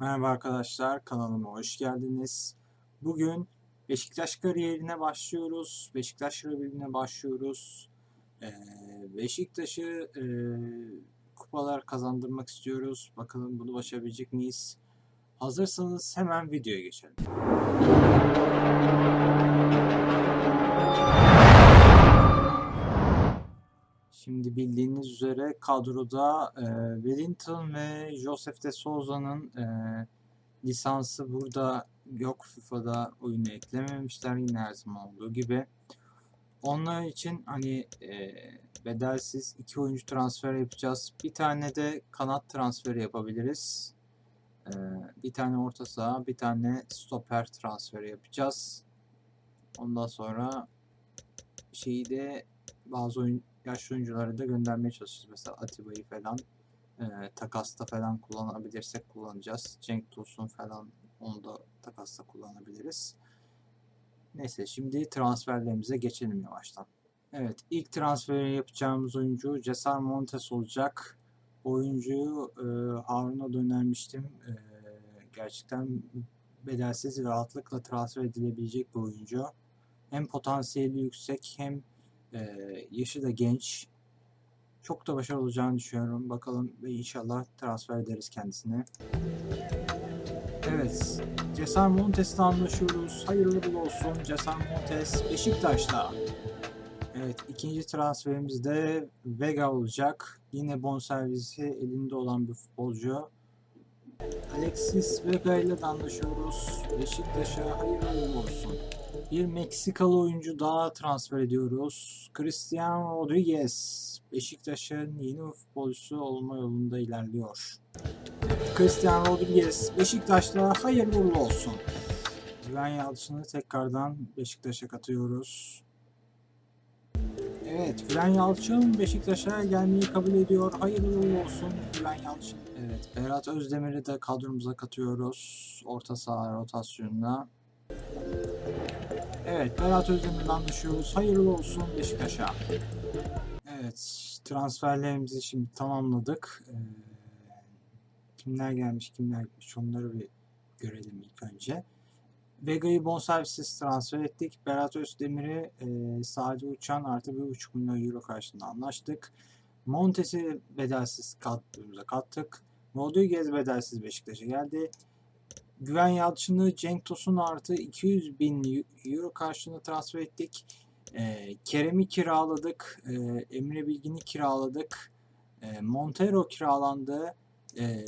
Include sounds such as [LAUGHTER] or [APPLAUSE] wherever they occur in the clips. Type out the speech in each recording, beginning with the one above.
Merhaba arkadaşlar, kanalıma hoş geldiniz. Bugün Beşiktaş kariyerine başlıyoruz. Beşiktaş kariyerine başlıyoruz. Ee, Beşiktaş'ı e, kupalar kazandırmak istiyoruz. Bakalım bunu başarabilecek miyiz? Hazırsanız hemen videoya geçelim. Şimdi bildiğiniz üzere kadroda e, Wellington ve Joseph de Souza'nın e, lisansı burada yok. FIFA'da oyunu eklememişler yine her zaman olduğu gibi. Onlar için hani e, bedelsiz iki oyuncu transfer yapacağız. Bir tane de kanat transferi yapabiliriz. E, bir tane orta saha, bir tane stoper transferi yapacağız. Ondan sonra şeyi de bazı oyun, yaşlı oyuncuları da göndermeye çalışacağız. Mesela Atiba'yı falan e, takasta falan kullanabilirsek kullanacağız. Cenk Tosun falan onu da takasta kullanabiliriz. Neyse şimdi transferlerimize geçelim yavaştan. Evet ilk transferi yapacağımız oyuncu Cesar Montes olacak. Oyuncuyu e, Harun'a dönermiştim. E, gerçekten bedelsiz rahatlıkla transfer edilebilecek bir oyuncu. Hem potansiyeli yüksek hem yaşı da genç. Çok da başarılı olacağını düşünüyorum. Bakalım ve inşallah transfer ederiz kendisine. Evet. Cesar Montes'le anlaşıyoruz. Hayırlı uğurlu olsun. Cesar Montes Beşiktaş'ta. Evet ikinci transferimiz de Vega olacak. Yine bonservisi elinde olan bir futbolcu. Alexis Vega ile de anlaşıyoruz. Beşiktaş'a hayırlı olsun. Bir Meksikalı oyuncu daha transfer ediyoruz. Cristiano Rodriguez. Beşiktaş'ın yeni futbolcusu olma yolunda ilerliyor. Cristiano Rodriguez Beşiktaş'ta hayırlı olsun. Güven Yalçın'ı tekrardan Beşiktaş'a katıyoruz. Evet, Güven Yalçın Beşiktaş'a gelmeyi kabul ediyor. Hayırlı uğurlu olsun Güven Yalçın. Evet, Berat Özdemir'i de kadromuza katıyoruz. Orta saha rotasyonuna. Evet, Berat Özdemir'le anlaşıyoruz. Hayırlı olsun Beşiktaş'a. Evet, transferlerimizi şimdi tamamladık. Ee, kimler gelmiş, kimler gitmiş onları bir görelim ilk önce. Vega'yı bonservisiz transfer ettik. Berat Özdemir'i e, sadece uçan artı 1,5 milyon euro karşılığında anlaştık. Montes'i bedelsiz kattığımıza kattık. Rodriguez bedelsiz Beşiktaş'a geldi. Güven Yalçın'ı Cenk Tosun artı 200 bin euro karşılığında transfer ettik. E, Kerem'i kiraladık. E, Emre Bilgin'i kiraladık. E, Montero kiralandı. E,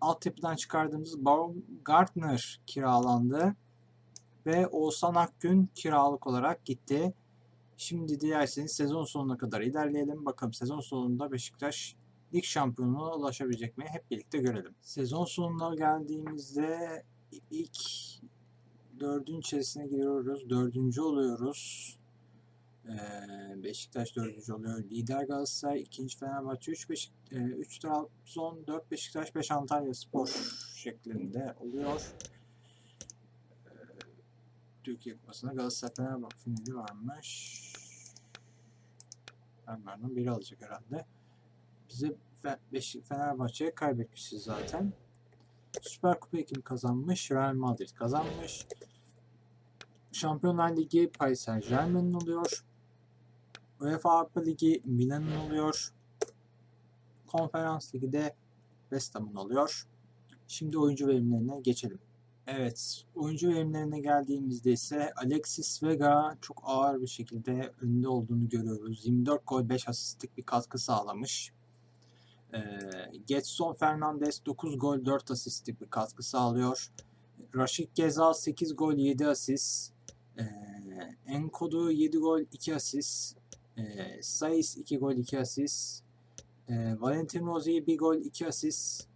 altyapıdan çıkardığımız Baumgartner kiralandı. Ve Oğuzhan Akgün kiralık olarak gitti. Şimdi dilerseniz sezon sonuna kadar ilerleyelim. Bakalım sezon sonunda Beşiktaş lig şampiyonluğuna ulaşabilecek mi? Hep birlikte görelim. Sezon sonuna geldiğimizde ilk dördün içerisine giriyoruz. Dördüncü oluyoruz. Ee, Beşiktaş dördüncü oluyor. Lider Galatasaray, ikinci Fenerbahçe, 3 Beşik, 3 Trabzon, 4 Beşiktaş, 5 Antalya Spor şeklinde oluyor. Türkiye Kupası'nda Galatasaray Fenerbahçe finali varmış. Onlardan biri alacak herhalde. Bize Fenerbahçe'ye kaybetmişiz zaten. Süper Kupa kim kazanmış? Real Madrid kazanmış. Şampiyonlar Ligi Paris Saint Germain'in oluyor. UEFA Avrupa Ligi Milan'ın oluyor. Konferans Ligi de West Ham'ın oluyor. Şimdi oyuncu verimlerine geçelim. Evet, oyuncu verimlerine geldiğimizde ise Alexis Vega çok ağır bir şekilde önde olduğunu görüyoruz. 24 gol 5 asistlik bir katkı sağlamış. Ee, Getson Fernandez 9 gol 4 asistlik bir katkı sağlıyor. Rashid Gezal 8 gol 7 asist. Ee, Enkodu 7 gol 2 asist. Ee, Saiz 2 gol 2 asist. Ee, Valentin Rossi 1 gol 2 asist.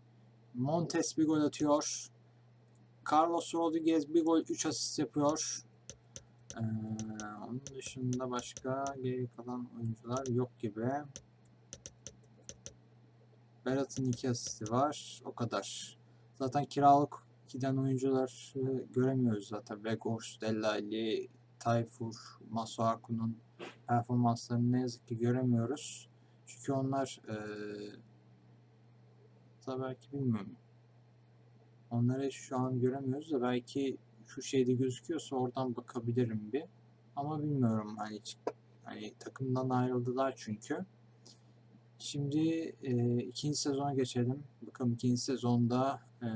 Montes 1 gol atıyor. Carlos Rodriguez 1 gol 3 asist yapıyor. Ee, onun dışında başka geri kalan oyuncular yok gibi. Berat'ın 2 asisti var. O kadar. Zaten kiralık giden oyuncular göremiyoruz zaten. Vegors, Delali, Tayfur, Masuaku'nun performanslarını ne yazık ki göremiyoruz. Çünkü onlar ee, belki bilmiyorum. Onları şu an göremiyoruz da belki şu şeyde gözüküyorsa oradan bakabilirim bir. Ama bilmiyorum hani hani takımdan ayrıldılar çünkü. Şimdi e, ikinci sezona geçelim. Bakalım ikinci sezonda e,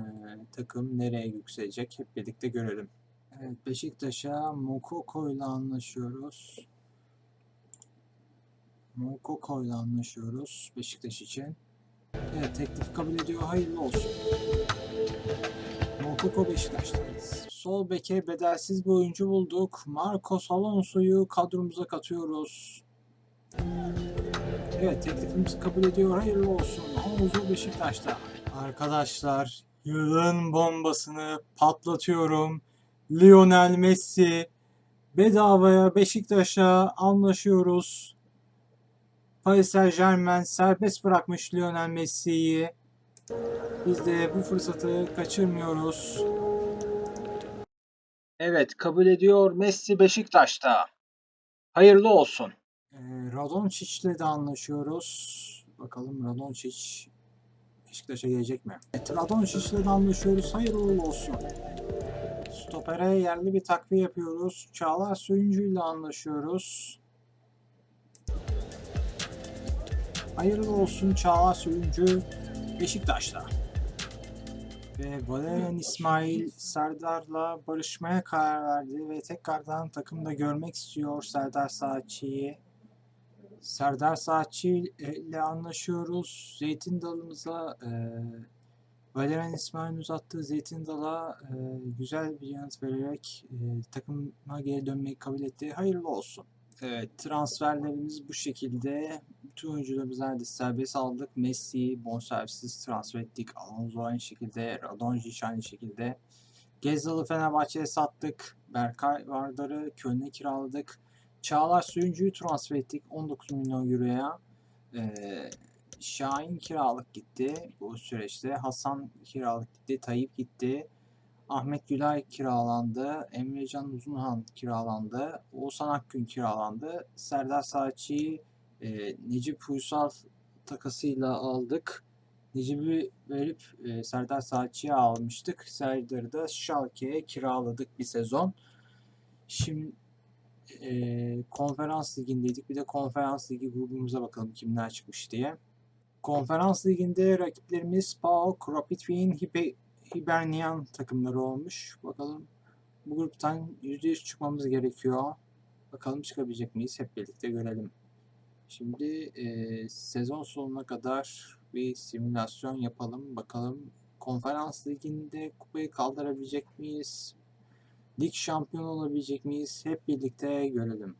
takım nereye yükselecek hep birlikte görelim. Evet Beşiktaş'a Mokoko ile anlaşıyoruz. Mokoko ile anlaşıyoruz Beşiktaş için. Evet teklif kabul ediyor. Hayırlı olsun. Mokoko Beşiktaş'tayız. Sol beke bedelsiz bir oyuncu bulduk. Marcos Alonso'yu kadromuza katıyoruz. Evet teklifimizi kabul ediyor. Hayırlı olsun. Havuzu Beşiktaş'ta. Arkadaşlar yılın bombasını patlatıyorum. Lionel Messi bedavaya Beşiktaş'a anlaşıyoruz. Paris Saint Germain serbest bırakmış Lionel Messi'yi. Biz de bu fırsatı kaçırmıyoruz. Evet kabul ediyor Messi Beşiktaş'ta. Hayırlı olsun. Ee, Radonçic'le de anlaşıyoruz. Bakalım Radončić Beşiktaş'a gelecek mi? Evet Radončic'le de anlaşıyoruz. Hayırlı olsun. Stoper'e yerli bir takviye yapıyoruz. Çağlar Söyüncü'yle anlaşıyoruz. Hayırlı olsun Çağlar Söyüncü Beşiktaş'ta. Ve Valerian İsmail Serdar'la barışmaya karar verdi ve tekrardan takımda görmek istiyor Serdar Saatçı'yı. Serdar Saatçı ile anlaşıyoruz. Zeytin dalımıza e, Valerian İsmail'in uzattığı zeytin dala e, güzel bir yanıt vererek e, takıma geri dönmeyi kabul etti. Hayırlı olsun. Evet, transferlerimiz bu şekilde. Bütün oyuncularımızı neredeyse serbest aldık. Messi bonservisiz transfer ettik. Alonso aynı şekilde. Radonjic aynı şekilde. Gezzal'ı Fenerbahçe'ye sattık. Berkay Vardar'ı Köln'e kiraladık. Çağlar Söyüncü'yü transfer ettik 19 milyon euroya. Ee, Şahin kiralık gitti bu süreçte. Hasan kiralık gitti. Tayyip gitti. Ahmet Gülay kiralandı. Emrecan Uzunhan kiralandı. Oğuzhan Akgün kiralandı. Serdar Saatçı'yı e, Necip Uysal takasıyla aldık. Necip'i verip e, Serdar Saatçı'ya almıştık. Serdar'ı da Schalke'ye kiraladık bir sezon. Şimdi e, konferans ligindeydik. Bir de konferans ligi grubumuza bakalım kimler çıkmış diye. Konferans liginde rakiplerimiz PAOK, Rapid Wien, Hibe, Hibernian takımları olmuş. Bakalım bu gruptan %100 çıkmamız gerekiyor. Bakalım çıkabilecek miyiz? Hep birlikte görelim. Şimdi e, sezon sonuna kadar bir simülasyon yapalım. Bakalım konferans liginde kupayı kaldırabilecek miyiz? Lig şampiyonu olabilecek miyiz? Hep birlikte görelim.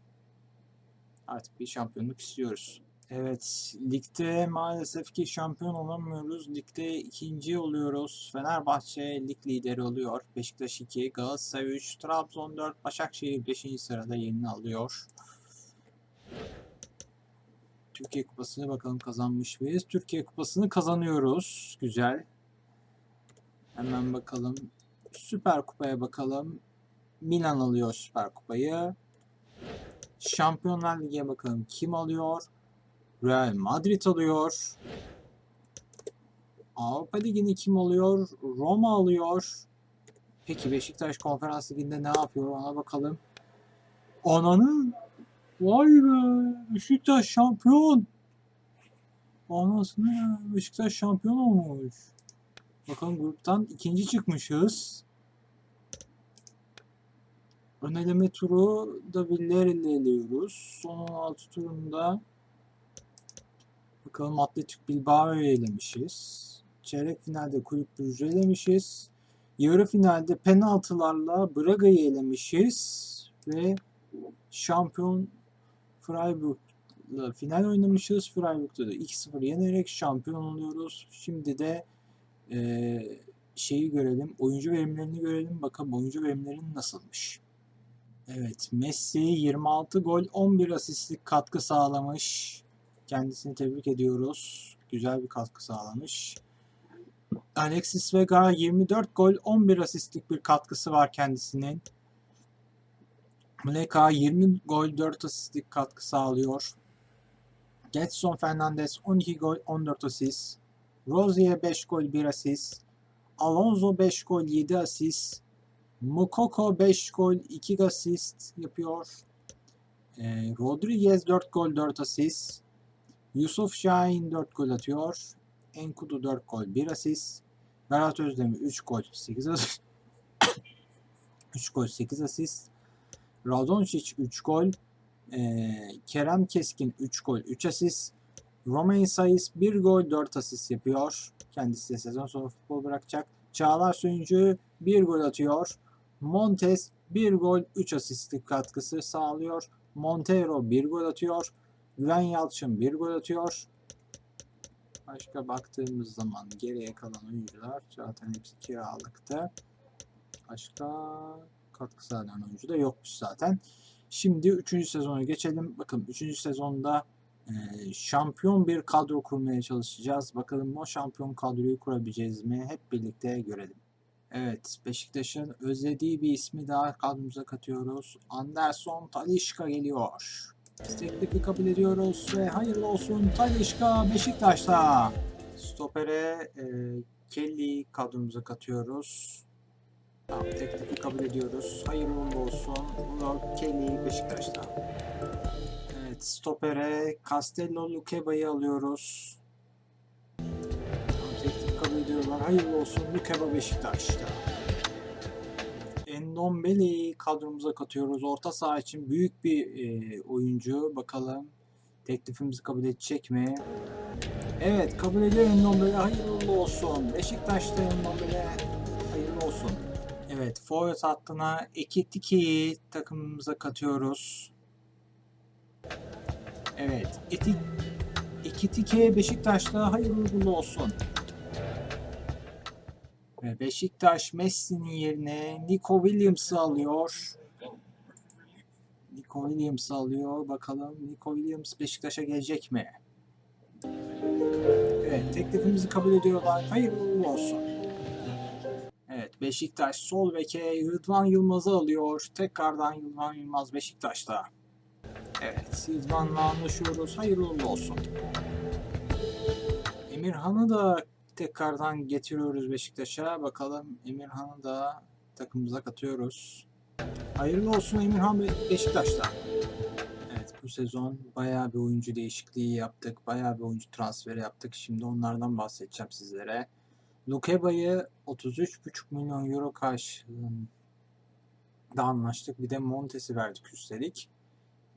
Artık bir şampiyonluk istiyoruz. Evet, ligde maalesef ki şampiyon olamıyoruz. Ligde ikinci oluyoruz. Fenerbahçe lig lideri oluyor. Beşiktaş 2, Galatasaray 3, Trabzon 4, Başakşehir 5. sırada yerini alıyor. Türkiye Kupası'nı bakalım kazanmış mıyız? Türkiye Kupası'nı kazanıyoruz. Güzel. Hemen bakalım. Süper Kupa'ya bakalım. Milan alıyor Süper Kupayı. Şampiyonlar Ligi'ye bakalım. Kim alıyor? Real Madrid alıyor. Avrupa Ligi'ni kim alıyor? Roma alıyor. Peki Beşiktaş Konferans Ligi'nde ne yapıyor ona bakalım. Ananın Vay be Beşiktaş şampiyon. Anasını ya Beşiktaş şampiyon olmuş. Bakalım gruptan ikinci çıkmışız. Ön eleme turu da Villarreal ile eliyoruz. Son 16 turunda bakalım Atletik Bilbao'yu elemişiz. Çeyrek finalde Kulüp Brugge'ü elemişiz. Yarı finalde penaltılarla Braga'yı elemişiz. Ve şampiyon Freiburg'la final oynamışız. Freiburg'da da 2-0 yenerek şampiyon oluyoruz. Şimdi de eee, şeyi görelim. Oyuncu verimlerini görelim. Bakalım oyuncu verimlerin nasılmış. Evet, Messi 26 gol, 11 asistlik katkı sağlamış. Kendisini tebrik ediyoruz. Güzel bir katkı sağlamış. Alexis Vega 24 gol, 11 asistlik bir katkısı var kendisinin. Muleka 20 gol, 4 asistlik katkı sağlıyor. Getson Fernandes 12 gol, 14 asist. Rozier 5 gol, 1 asist. Alonso 5 gol 7 asist. Mukoko 5 gol 2 asist yapıyor. Ee, Rodriguez 4 gol 4 asist. Yusuf Şahin 4 gol atıyor. Enkudu 4 gol 1 asist. Berat Özdemir 3 gol 8 asist. [COUGHS] 3 gol 8 asist. Radonjic 3 gol. Ee, Kerem Keskin 3 gol 3 asist. Romain Sayıs 1 gol 4 asist yapıyor. Kendisi de sezon sonu futbol bırakacak. Çağlar Söyüncü 1 gol atıyor. Montes 1 gol 3 asistlik katkısı sağlıyor. Montero 1 gol atıyor. Güven Yalçın 1 gol atıyor. Başka baktığımız zaman geriye kalan oyuncular zaten hepsi kiralıktı. Başka katkı sağlayan oyuncu da yokmuş zaten. Şimdi 3. sezona geçelim. Bakın 3. sezonda e, şampiyon bir kadro kurmaya çalışacağız. Bakalım o şampiyon kadroyu kurabileceğiz mi? Hep birlikte görelim. Evet, Beşiktaş'ın özlediği bir ismi daha kadromuza katıyoruz. Anderson Talişka geliyor. Teklifi kabul ediyoruz ve hayırlı olsun Talişka Beşiktaş'ta. Stopere e, Kelly kadromuza katıyoruz. Tamam, teklifi kabul ediyoruz. Hayırlı olsun. Lord Kelly Beşiktaş'ta. Evet, stopere Castello Lukeba'yı alıyoruz. Tamam, teklifi kabul ediyorlar. Hayırlı olsun Lukeba Beşiktaş'ta. Endombele'yi kadromuza katıyoruz. Orta saha için büyük bir e, oyuncu. Bakalım teklifimizi kabul edecek mi? Evet kabul ediyor Endombele. Hayırlı olsun. Beşiktaş'ta Endombele. Hayırlı olsun. Evet forvet hattına Ekitike'yi takımımıza katıyoruz. Evet Etik Ekitike Beşiktaş'ta hayırlı olsun. Ve Beşiktaş Messi'nin yerine Nico Williams'ı alıyor. Nico Williams'ı alıyor. Bakalım Nico Williams Beşiktaş'a gelecek mi? Evet teklifimizi kabul ediyorlar. Hayırlı uğurlu olsun. Evet Beşiktaş sol beke Rıdvan Yılmaz'ı alıyor. Tekrardan Rıdvan Yılmaz Beşiktaş'ta. Evet Rıdvan'la anlaşıyoruz. Hayırlı uğurlu olsun. Emirhan'ı da tekrardan getiriyoruz Beşiktaş'a. Bakalım Emirhan'ı da takımımıza katıyoruz. Hayırlı olsun Emirhan Be- Beşiktaş'ta. Evet bu sezon bayağı bir oyuncu değişikliği yaptık. Bayağı bir oyuncu transferi yaptık. Şimdi onlardan bahsedeceğim sizlere. Lukeba'yı 33,5 milyon euro karşılığında anlaştık. Bir de Montes'i verdik üstelik.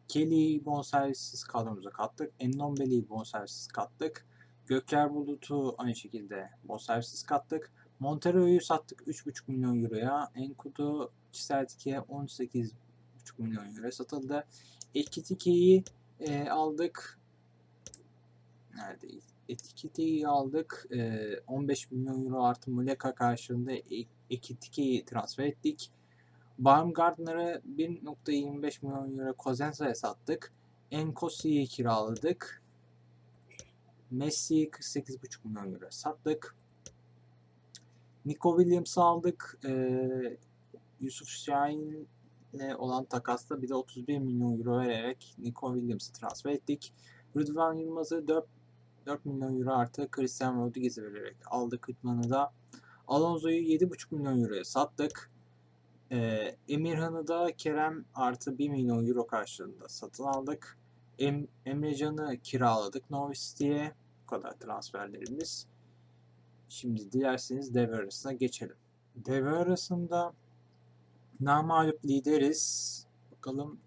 Kelly'yi bonservissiz kadromuza kattık. Endombele'yi bonservissiz kattık. Gökler Bulut'u aynı şekilde bonservissiz kattık. Montero'yu sattık 3,5 milyon euroya. Enkudu Çiseltiki'ye 18,5 milyon euroya satıldı. Ekitike'yi e, aldık. Neredeyiz? Etiket'i aldık. E, 15 milyon euro artı Muleka karşılığında Ekitike'yi transfer ettik. Baumgartner'ı 1.25 milyon euro Cosensa'ya sattık. Enkosi'yi kiraladık. Messi'yi 48,5 milyon euro sattık. Nico Williams'ı aldık. Ee, Yusuf Şahin'le olan takasta bir de 31 milyon euro vererek Nico Williams'ı transfer ettik. Rıdvan Yılmaz'ı 4, 4 milyon euro artı Christian Rodriguez'e vererek aldık Rıdvan'ı da. Alonso'yu 7,5 milyon euroya sattık. Ee, Emirhan'ı da Kerem artı 1 milyon euro karşılığında satın aldık. Em, Emrecan'ı kiraladık Norwich City'ye. Kadar transferlerimiz. Şimdi dilerseniz devre arasına geçelim. Devre arasında namalip lideriz. Bakalım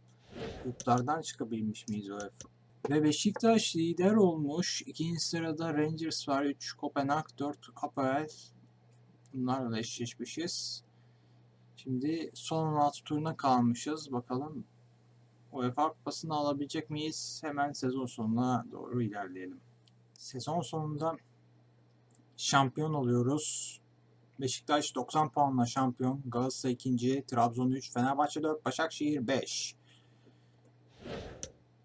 gruplardan çıkabilmiş miyiz UEFA? Ve Beşiktaş lider olmuş. İkinci sırada Rangers var. 3 Kopenhag, 4 Apoel. Bunlarla eşleşmişiz. Şimdi son 16 turuna kalmışız. Bakalım UEFA Kupası'nı alabilecek miyiz? Hemen sezon sonuna doğru ilerleyelim. Sezon sonunda şampiyon oluyoruz. Beşiktaş 90 puanla şampiyon. Galatasaray 2. Trabzon 3. Fenerbahçe 4. Başakşehir 5.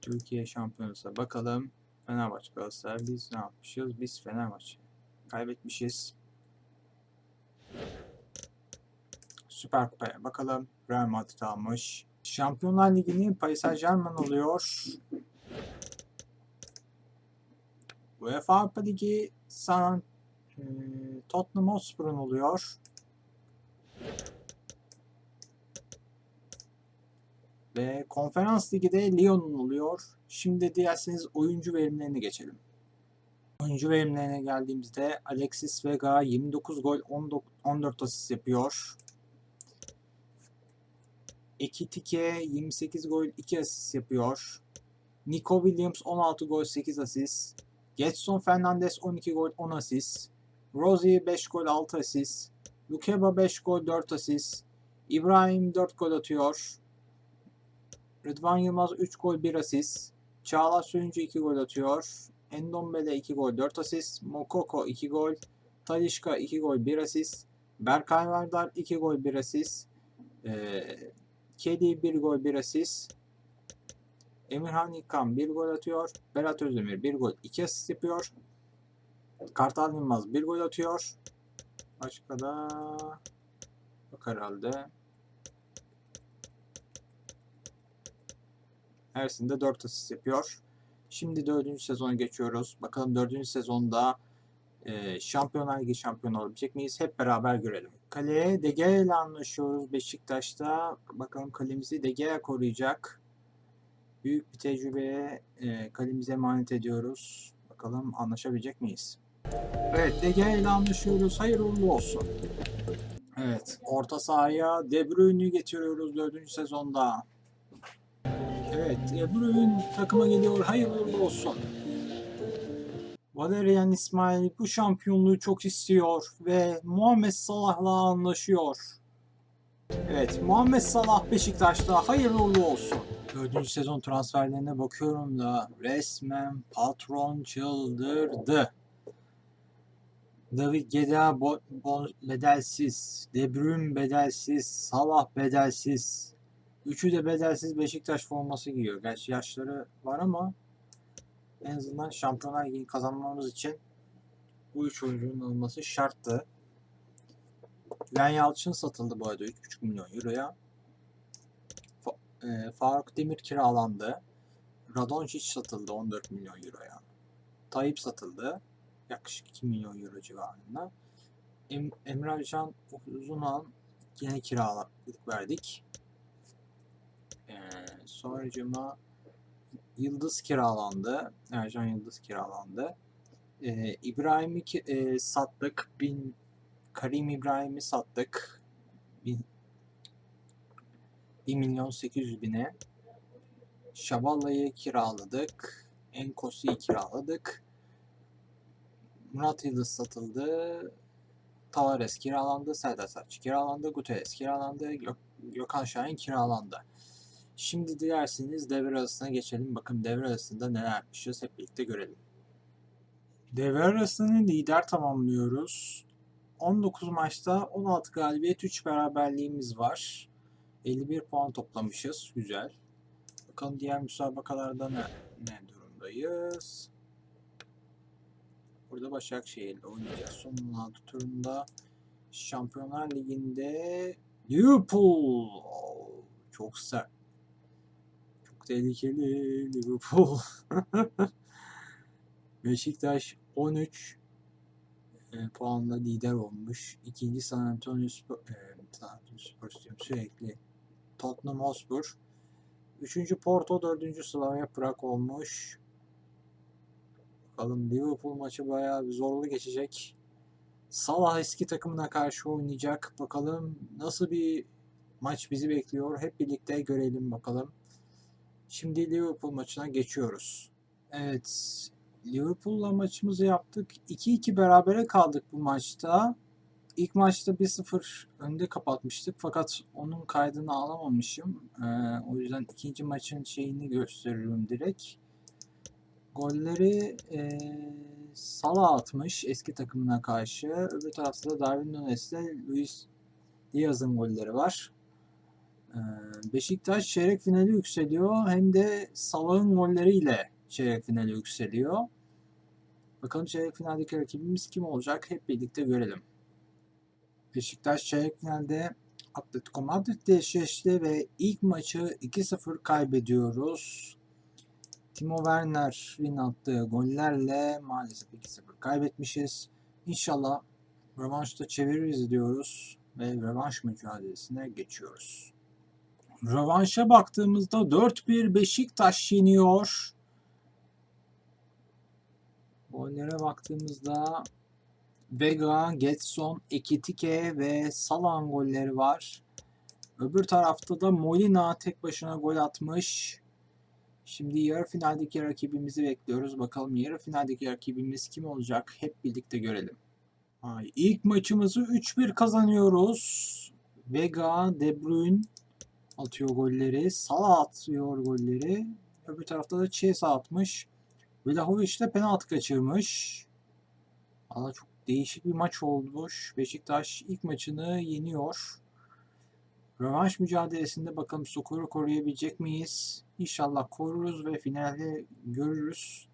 Türkiye şampiyonası. Bakalım. Fenerbahçe Galatasaray biz ne yapmışız? Biz Fenerbahçe. Kaybetmişiz. Süper Kupa'ya bakalım. Real Madrid almış. Şampiyonlar Ligi'ni Paris Saint Germain alıyor. UEFA Avrupa Ligi San Ee, Tottenham Hotspur'un oluyor. Ve Konferans Ligi de Lyon'un oluyor. Şimdi dilerseniz oyuncu verimlerine geçelim. Oyuncu verimlerine geldiğimizde Alexis Vega 29 gol 19 14 asist yapıyor. Ekitike 28 gol 2 asist yapıyor. Nico Williams 16 gol 8 asist. Getson Fernandes 12 gol 10 asist. Rozier 5 gol 6 asist. Lukeba 5 gol 4 asist. İbrahim 4 gol atıyor. Rıdvan Yılmaz 3 gol 1 asist. Çağlar Söyüncü 2 gol atıyor. Endombele 2 gol 4 asist. Mokoko 2 gol. Talişka 2 gol 1 asist. Berkay Vardar 2 gol 1 asist. Ee, Kedi 1 gol 1 asist. Emirhan İlkan 1 gol atıyor. Berat Özdemir 1 gol 2 asist yapıyor. Kartal Yılmaz 1 gol atıyor. Başka da yok herhalde. Ersin de 4 asist yapıyor. Şimdi 4. sezona geçiyoruz. Bakalım 4. sezonda e, Şampiyonlar Ligi şampiyonu olabilecek miyiz? Hep beraber görelim. Kaleye De Gea ile anlaşıyoruz Beşiktaş'ta. Bakalım kalemizi De Gea koruyacak. Büyük bir tecrübeye e, kalemize emanet ediyoruz. Bakalım anlaşabilecek miyiz? Evet De Gea ile anlaşıyoruz. Hayırlı olsun. Evet orta sahaya De Bruyne'yi getiriyoruz 4. sezonda. Evet De Bruyne takıma geliyor. Hayırlı olsun. Valerian İsmail bu şampiyonluğu çok istiyor ve Muhammed Salah'la anlaşıyor. Evet, Muhammed Salah Beşiktaş'ta hayırlı olsun. Dördüncü sezon transferlerine bakıyorum da resmen patron çıldırdı. David Geda bo- bo- bedelsiz, De Bruyne bedelsiz, Salah bedelsiz. Üçü de bedelsiz Beşiktaş forması giyiyor. Gerçi yaşları var ama en azından Şampiyonlar Ligi'ni kazanmamız için bu üç oyuncunun olması şarttı. Len Yalçın satıldı bu arada 3,5 milyon euroya. E, Faruk Demir kiralandı. Radonjic satıldı 14 milyon euroya. Tayyip satıldı. Yaklaşık 2 milyon euro civarında. Em Emre Can Uzunan yine kiraladık verdik. Ee, sonracıma Yıldız kiralandı. Ercan Yıldız kiralandı. Ee, İbrahim'i e, sattık. Bin, Karim İbrahim'i sattık. 1 milyon 800 bine. Şaballa'yı kiraladık. Enkosi'yi kiraladık. Murat Yıldız satıldı. Tavares kiralandı. Serdar Saç kiralandı. Guterres kiralandı. Gök, Gökhan Şahin kiralandı. Şimdi dilerseniz devre arasına geçelim. Bakın devre arasında neler yapmışız hep birlikte görelim. Devre arasını lider tamamlıyoruz. 19 maçta 16 galibiyet 3 beraberliğimiz var. 51 puan toplamışız. Güzel. Bakalım diğer müsabakalarda ne, ne durumdayız. Burada Başakşehir'le oynayacağız. Son 16 turunda Şampiyonlar Ligi'nde Liverpool Oo, çok sert. Çok tehlikeli Liverpool. [LAUGHS] Beşiktaş 13 e, puanla lider olmuş. İkinci San Antonio Spor, e, San Antonio Spor sürekli. Tottenham Hotspur. Üçüncü Porto, dördüncü Slavia Prag olmuş. Bakalım Liverpool maçı bayağı bir zorlu geçecek. Salah eski takımına karşı oynayacak. Bakalım nasıl bir maç bizi bekliyor. Hep birlikte görelim bakalım. Şimdi Liverpool maçına geçiyoruz. Evet. Liverpool'la maçımızı yaptık. 2-2 berabere kaldık bu maçta. İlk maçta 1-0 önde kapatmıştık fakat onun kaydını alamamışım. Ee, o yüzden ikinci maçın şeyini gösteriyorum direkt. Golleri e, Salah atmış eski takımına karşı. Öbür tarafta da Darwin Nunes ile Luis Diaz'ın golleri var. Ee, Beşiktaş çeyrek finali yükseliyor. Hem de Salah'ın golleriyle çeyrek finali yükseliyor. Bakalım çeyrek finaldeki rakibimiz kim olacak? Hep birlikte görelim. Beşiktaş çeyrek finalde Atletico Madrid'le eşleşti ve ilk maçı 2-0 kaybediyoruz. Timo Werner'in attığı gollerle maalesef 2-0 kaybetmişiz. İnşallah rövanşta çeviririz diyoruz ve rövanş mücadelesine geçiyoruz. Rövanşa baktığımızda 4-1 Beşiktaş yeniyor. Gollere baktığımızda Vega, Getson, Ekitike ve Salan golleri var. Öbür tarafta da Molina tek başına gol atmış. Şimdi yarı finaldeki rakibimizi bekliyoruz. Bakalım yarı finaldeki rakibimiz kim olacak? Hep birlikte görelim. Ay, ilk maçımızı 3-1 kazanıyoruz. Vega, De Bruyne atıyor golleri. Salah atıyor golleri. Öbür tarafta da Chiesa atmış. Vlahovic de penaltı kaçırmış. Valla çok değişik bir maç olmuş. Beşiktaş ilk maçını yeniyor. Rövanş mücadelesinde bakalım skoru koruyabilecek miyiz? İnşallah koruruz ve finalde görürüz.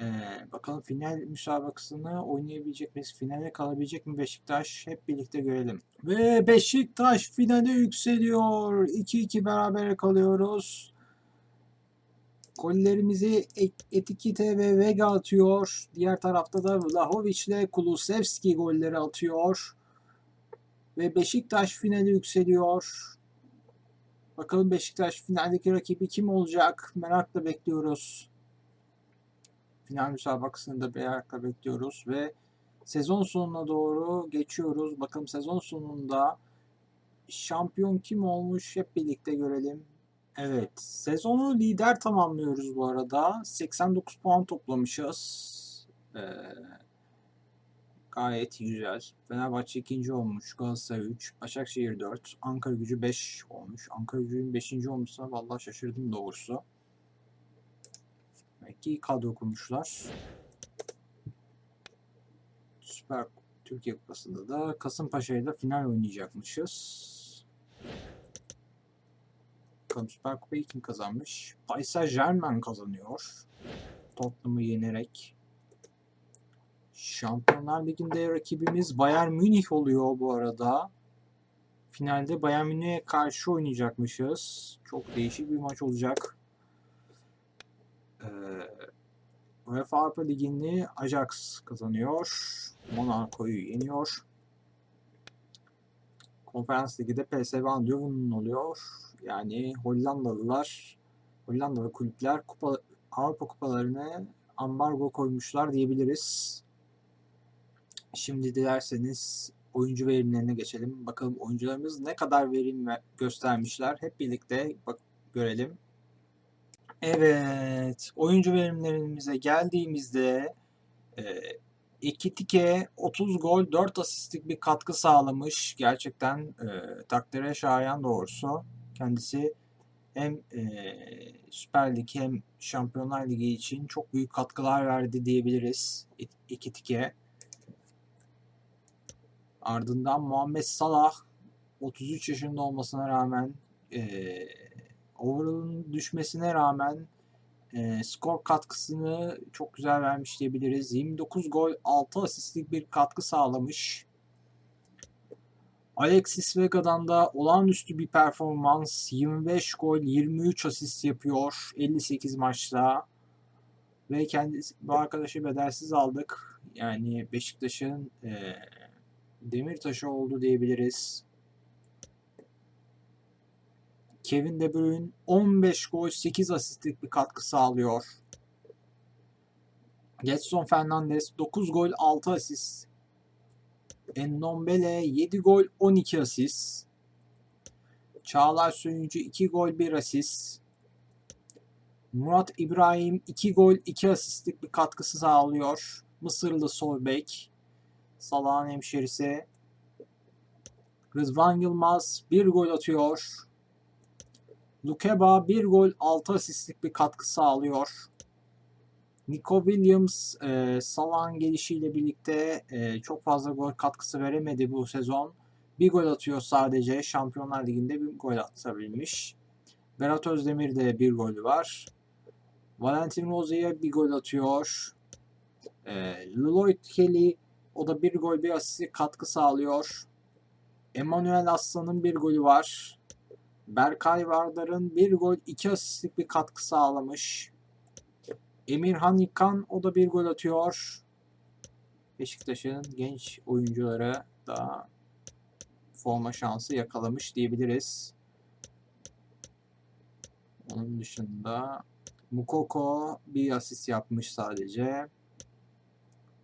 Ee, bakalım final müsabakasını oynayabilecek miyiz? Finale kalabilecek mi Beşiktaş? Hep birlikte görelim. Ve Beşiktaş finale yükseliyor. 2-2 beraber kalıyoruz. Gollerimizi Etikite ve Vega atıyor. Diğer tarafta da Vlahovic ile Kulusevski golleri atıyor. Ve Beşiktaş finale yükseliyor. Bakalım Beşiktaş finaldeki rakibi kim olacak? Merakla bekliyoruz. Final müsabakasını da merakla bekliyoruz ve sezon sonuna doğru geçiyoruz. Bakalım sezon sonunda şampiyon kim olmuş hep birlikte görelim. Evet, sezonu lider tamamlıyoruz bu arada. 89 puan toplamışız. Ee, gayet güzel. Fenerbahçe ikinci olmuş. Galatasaray 3. Başakşehir 4. Ankara gücü 5 olmuş. Ankara gücünün 5. olmuşsa vallahi şaşırdım doğrusu. Demek ki kadro kurmuşlar. Süper Türkiye Kupası'nda da Kasımpaşa ile final oynayacakmışız. Bakalım Süper kim kazanmış? Paris Saint Germain kazanıyor. Tottenham'ı yenerek. Şampiyonlar Ligi'nde rakibimiz Bayern Münih oluyor bu arada. Finalde Bayern Münih'e karşı oynayacakmışız. Çok değişik bir maç olacak. Ee, UEFA Avrupa Ligi'ni Ajax kazanıyor. Monaco'yu yeniyor. Konferans Ligi'de PSV Eindhoven oluyor. Yani Hollandalılar, Hollandalı kulüpler kupa, Avrupa kupalarına ambargo koymuşlar diyebiliriz. Şimdi dilerseniz oyuncu verimlerine geçelim. Bakalım oyuncularımız ne kadar verim göstermişler. Hep birlikte bak görelim. Evet, oyuncu verimlerimize geldiğimizde e, Ekitike 30 gol 4 asistlik bir katkı sağlamış. Gerçekten e, takdire şayan doğrusu. Kendisi hem e, Süper Lig hem Şampiyonlar Ligi için çok büyük katkılar verdi diyebiliriz Ekitike. Ardından Muhammed Salah 33 yaşında olmasına rağmen e, overall'ın düşmesine rağmen e, skor katkısını çok güzel vermiş diyebiliriz. 29 gol 6 asistlik bir katkı sağlamış. Alexis Vega'dan da olağanüstü bir performans. 25 gol 23 asist yapıyor 58 maçta. Ve kendisi bu arkadaşı bedelsiz aldık. Yani Beşiktaş'ın e, demir taşı oldu diyebiliriz. Kevin De Bruyne 15 gol 8 asistlik bir katkı sağlıyor. Getson Fernandes 9 gol 6 asist. Endombele 7 gol 12 asist. Çağlar Söyüncü 2 gol 1 asist. Murat İbrahim 2 gol 2 asistlik bir katkısı sağlıyor. Mısırlı sol bek. Salah'ın hemşerisi. Rıdvan Yılmaz 1 gol atıyor. Lukeba 1 gol 6 asistlik bir katkı sağlıyor. Nico Williams e, Salah'ın gelişiyle birlikte e, çok fazla gol katkısı veremedi bu sezon. Bir gol atıyor sadece. Şampiyonlar Ligi'nde bir gol atabilmiş. Berat Özdemir'de bir golü var. Valentin Rozi'ye bir gol atıyor. E, Lloyd Kelly o da bir gol bir asist katkı sağlıyor. Emmanuel Aslan'ın bir golü var. Berkay Vardar'ın bir gol iki asistlik bir katkı sağlamış. Emirhan İkan o da bir gol atıyor. Beşiktaş'ın genç oyuncuları da forma şansı yakalamış diyebiliriz. Onun dışında Mukoko bir asist yapmış sadece.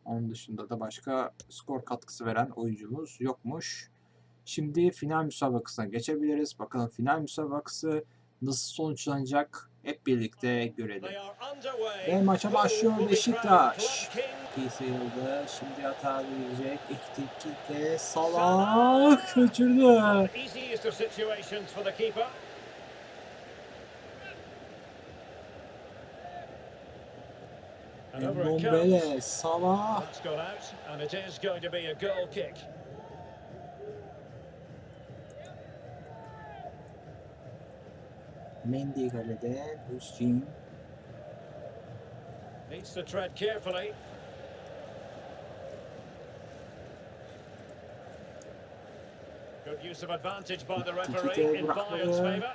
Onun dışında da başka skor katkısı veren oyuncumuz yokmuş. Şimdi final müsabakasına geçebiliriz. Bakalım final müsabakası nasıl sonuçlanacak hep birlikte görelim. Ve maça başlıyor Beşiktaş. İyi sayıldı. Şimdi hata verecek. Dakika Salah kaçırdı. Ndombele, Salah. Kalede. Hüseyin. Needs to tread carefully. Good use of advantage by the referee in Bayern's favour.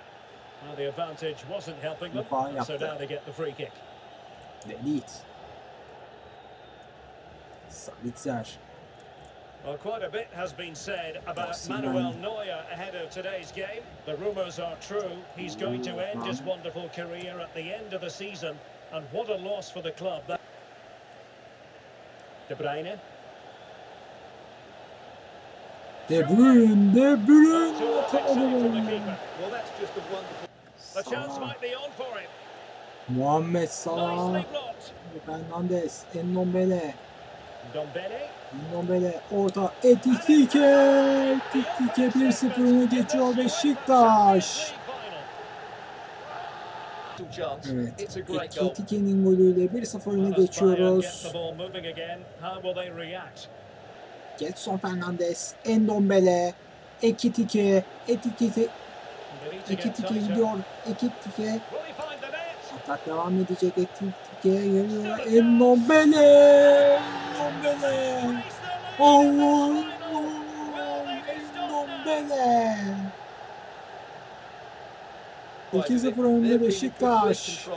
Well, the advantage wasn't helping them, so now they get the free kick. Delit. Sabitzer. Well, quite a bit has been said about Manuel Neuer ahead of today's game. The rumours are true. He's going to end his wonderful career at the end of the season. And what a loss for the club. That... De Bruyne. De Bruyne, De Bruyne To a fixing from the atamadı. keeper. Well, that's just a wonderful. The chance might be on for him. Muhammed Salah. Nicely blocked. Fernandes, Dombele. Endombele orta Etitike. Etitike 1-0 öne geçiyor Beşiktaş. Evet. Etitike'nin golüyle 1-0 öne geçiyoruz. Getson Fernandes, Endombele, Ekitike, Etitike, Ekitike gidiyor. Ekitike atak devam edecek. Ekitike geliyor. Endombele, Endombele. Allah Allah, Endombele. 2-0 önde Beşiktaş.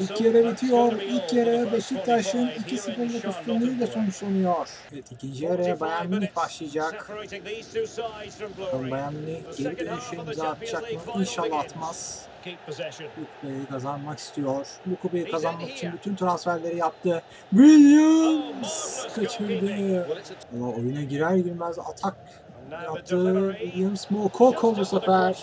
İlk yarı bitiyor. İlk yarı Beşiktaş'ın 2-0'lık üstünlüğüyle sonuçlanıyor. Evet ikinci yarıya Bayern Münih başlayacak. Bakalım Bayern Münih geri dönüşe imza atacak mı? İnşallah atmaz. Kupayı kazanmak istiyor. Bu kupayı kazanmak için bütün transferleri yaptı. Williams kaçırdı. Well, it's a Ama oyuna girer girmez atak yaptı. Williams Mokoko bu sefer.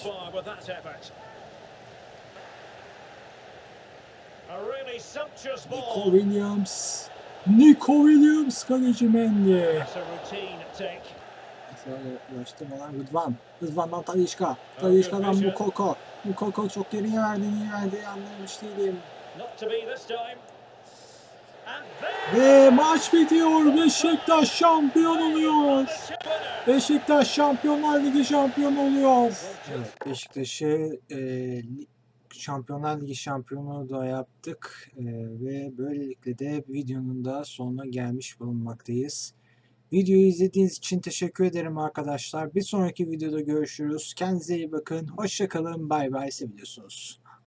Nico Williams. Nico Williams kaleci Mendy. Ulaştırmadan Rıdvan. Rıdvan'dan Talişka. Talişka'dan Mukoko. Mukoko çok geriye verdi. Niye verdi anlamış değilim. Ve maç bitiyor. Beşiktaş şampiyon oluyor. Beşiktaş Şampiyonlar Ligi şampiyonu oluyor. Evet, Beşiktaş'ı e, Şampiyonlar Ligi şampiyonu da yaptık E, ve böylelikle de videonun da sonuna gelmiş bulunmaktayız. Videoyu izlediğiniz için teşekkür ederim arkadaşlar. Bir sonraki videoda görüşürüz. Kendinize iyi bakın. Hoşçakalın. Bay bay. Seviyorsunuz.